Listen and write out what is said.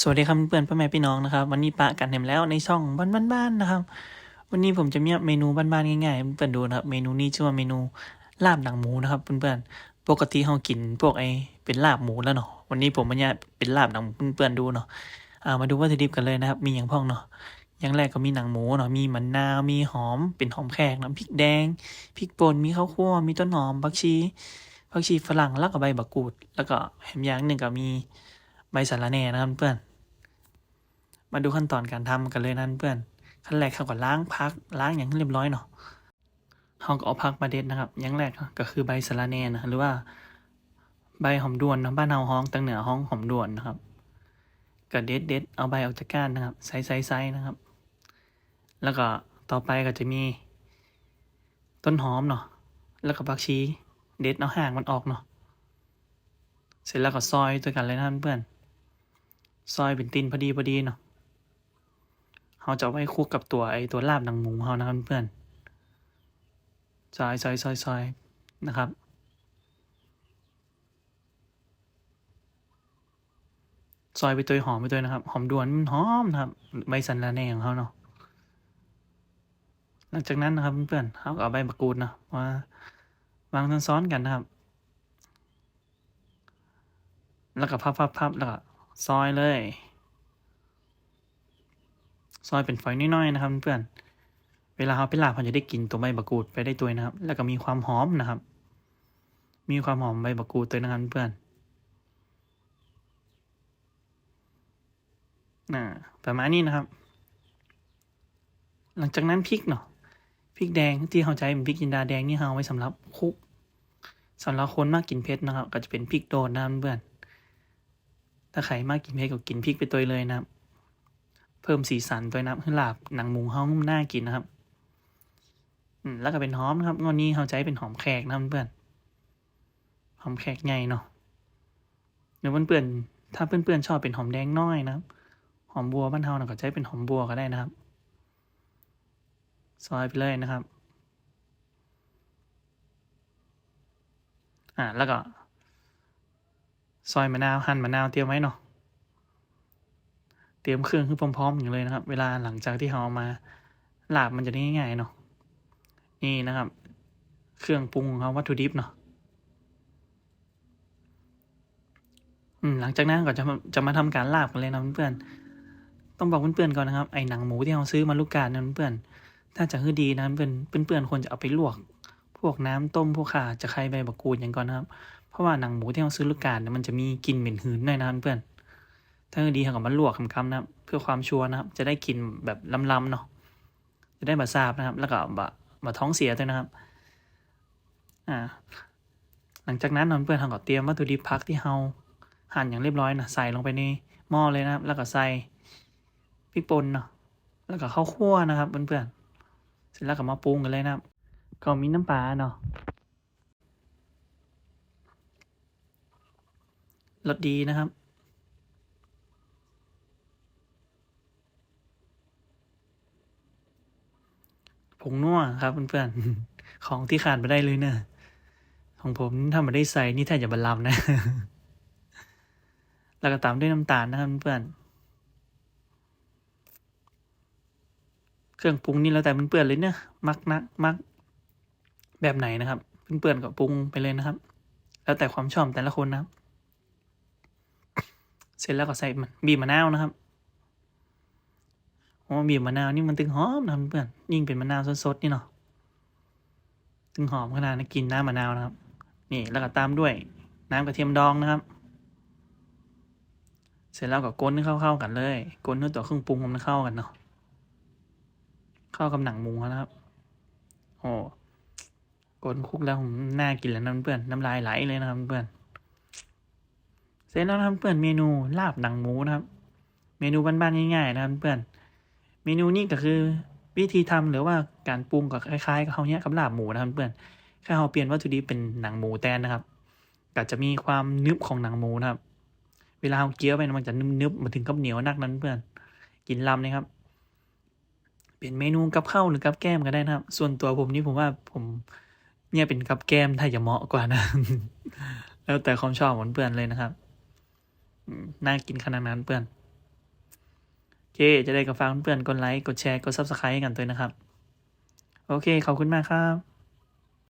สวัสดีครับเพื่อนๆพ่อแม่พี่น้องนะครับวันนี้ปะกันเห็นแล้วในช่องบ้านๆนะครับ วันนี้ผมจะมีเมนูบ้านๆง่ายๆเพื่อนดูนะครับเมนูนี้ชื่อว่าเมนูลาบหนังหมูนะครับเพื่อนๆปกติเรากินพวกไอเป็นลาบหมูแล้วเนาะวันนี้ผมมันเนี่ยเป็นลาบหนังเพื่อนๆดูเนาะอ่ามาดูวัตถุดิบกันเลยนะครับ มีอย่างพ้องเนาะอย่างแรกก็มีหนังหมูเนาะมีมะนาวมีหอมเป็นหอมแขกน้ำพริกแดงพริกป่นมีข้าวคั่วมีต้นหอมผักชีผักชีฝรั่งแล้วก็ใบบักกูด แล้วก็แหมอย่างหนึ่งก็มี ใบสะรแหน่นะครับเพื่อน มาดูขั้นตอนการทำกันเลยนั่นเพื่อน ขั้นแรกเขาก็ล้างพักล้างอย่างเรียบร้อยเนาะเขาก็เอาพักมาเด็ดนะครับ อย่างแรกก็คือใบสะรแหน่นะหรือว่าใบหอมด่วนนะบ้านเฮาฮ้องตังเหนือฮ้องหอมด่วนนะครับก็เด็ดเด็ดเอาใบออกจากก้านนะครับไซส์ไซส์ไซส์นะครับ แล้วก็ต่อไปก็จะมี ต้นหอมเนาะแล้วก็ผักชี เด็ดเอาห่างมันออกเนาะเสร็จแล้วก็ซอยตัวกันเลยนะเพื่อน ซอยเป็นตินพอดีพอดีเนาะเราจะไว้คลุกกับตัวไอตัวลาบหนังหมูเรานะครับเพื่อนซอยซอยซอยซอยนะครับ ซอยไปตัวหอมไปตัวนะครับ หอมดวนหอมนะครับ ใบสันระแหน่ของเขาเนาะหลังจากนั้นนะครับเพื่อนๆเขาก็เอาใบมะกรูดเนาะมาวางซ้อนๆกันนะครับ แล้วก็พับๆๆแล้วก็ ซอยเลย ซอยเป็นฝอยน้อยๆนะครับเพื่อนเวลาเขาไปลาบเขาจะได้กลิ่นตัวใบมะกรูดไปได้ตัวนะครับ แล้วก็มีความหอมนะครับ มีความหอมใบมะกรูดตัวนะครับเพื่อนน่ะประมาณนี้นะครับ หลังจากนั้นพริกเนาะพริกแดงที่เขาใช้เป็นพริกจินดาแดงนี่เขาเอาไว้สำหรับคุกสำหรับคนมากกินเผ็ดนะครับ ก็จะเป็นพริกโดนนะเพื่อน ถ้าใครมากกินเผ็ดก็กินพริกไปตัวเลยนะครับ เพิ่มสีสันตัวนะครับให้ลาบหนังหมูเฮาน่ากินนะครับอืมแล้วก็เป็นหอมนะครับงอนนี้เขาใช้เป็นหอมแขกนะเพื่อนหอมแขกใหญ่เนาะหรือเพื่อนๆถ้าเพื่อนๆชอบเป็นหอมแดงน้อยนะครับ หอมบัวบ้านเฮานะก็ใช้เป็นหอมบัวก็ได้นะครับ ซอยไปเลยนะครับ อ่าแล้วก็ ซอยมะนาวหั่นมะนาวเตรียมไว้เนาะเตรียมเครื่องคือพร้อมๆอย่างเลยนะครับ เวลาหลังจากที่เราเอามาลาบมันจะได้ง่ายๆเนาะนี่นะครับ เครื่องปรุงของเขาวัตถุดิบเนาะอืมหลังจากนั้นก็จะจะมาทำการลาบกันเลยนะเพื่อนๆต้องบอกเพื่อนๆก่อนนะครับไอ้หนังหมูที่เราซื้อมาลูกกาดนะเพื่อนๆถ้าจะคือดีนะเพื่อนเพื่อนๆควรจะเอาไปลวก พวกน้ำต้มพวกข่าจะไครใบบักกูดอย่างก่อนนะครับ เพราะว่าหนังหมูที่เราซื้อลูกกาดเนี่ยมันจะมีกลิ่นเหม็นหืนหน่อยนะเพื่อนถ้าดีเขาก็มาลวกคำๆนะครับเพื่อความชัวร์นะครับ จะได้กลิ่นแบบล้ำๆเนาะจะได้บะซาบนะครับ แล้วก็บะบะท้องเสียด้วยนะครับ อ่า หลังจากนั้นเพื่อนๆเขาก็เตรียมวัตถุดิบพักที่เราหั่นอย่างเรียบร้อยนะใส่ลงไปในหม้อเลยนะครับ แล้วก็ใส่พริกป่นเนาะแล้วก็ข้าวคั่วนะครับเพื่อนๆเสร็จแล้วก็มาปรุงกันเลยนะครับ ก็มีน้ำปลาเนาะ รสดีนะครับ ผงนัวครับเพื่อนๆ ของที่ขาดไม่ได้เลยเนอะของผมถ้าไมาได้ใส่นี่แทบจะบรรลัมนะ แล้วก็ตามด้วยน้ำตาลนะครับเพื่อนๆเครื่องปรุงนี่แล้วแต่เพื่อนๆเลยเนอะมักนักมักแบบไหนนะครับ เพื่อนๆก็ปรุงไปเลยนะครับ แล้วแต่ความชอบแต่ละคนนะครับ เสร็จแล้วก็ใส่มันบีบมะนาวนะครับโอ้บีบมะนาวนี่มันตึงหอมนะเพื่อนยิ่งเป็นมะนาวสดๆนี่เนาะตึงหอมขนาดนี้กินน้ำมะนาวนะครับ นี่แล้วก็ตามด้วยน้ำกระเทียมดองนะครับ เสร็จแล้วก็ก้นเข้าๆกันเลยก้นด้วยตัวเครื่องปรุงมันเข้ากันเนาะเข้ากับหนังหมูนะครับโอ้ก้นคุกแล้วผมน่ากินแล้วนะเพื่อนน้ำลายไหลเลยนะครับเพื่อน เสร็จแล้วนะครับเพื่อนเมนูลาบหนังหมูนะครับ เมนูบ้านๆง่ายๆนะครับเพื่อนเมนูนี้ก็คือวิธีทำหรือว่าการปรุงก็คล้ายๆกับเขาเนี้ยกับลาบหมูนะครับเพื่อนแค่เราเปลี่ยนวัตถุดิบเป็นหนังหมูแทนนะครับก็จะมีความนึบของหนังหมูนะครับ เวลาเราเคี้ยวไปมันจะนึบๆมาถึงกับเหนียวนักนั้นเพื่อน กินลำนะครับเป็นเมนูกับข้าวหรือกับแก้มก็ได้นะครับ ส่วนตัวผมนี่ผมว่าผมเนี่ยเป็นกับแก้มถ้าจะเหมาะกว่านะ แล้วแต่ความชอบของเพื่อนเลยนะครับ น่ากินขนาดนั้นเพื่อนโอเค จะได้กับฟังเพื่อนกดไลค์ กดแชร์ กดซับสไครต์กันตัวนะครับ โอเค ขอบคุณมากครับ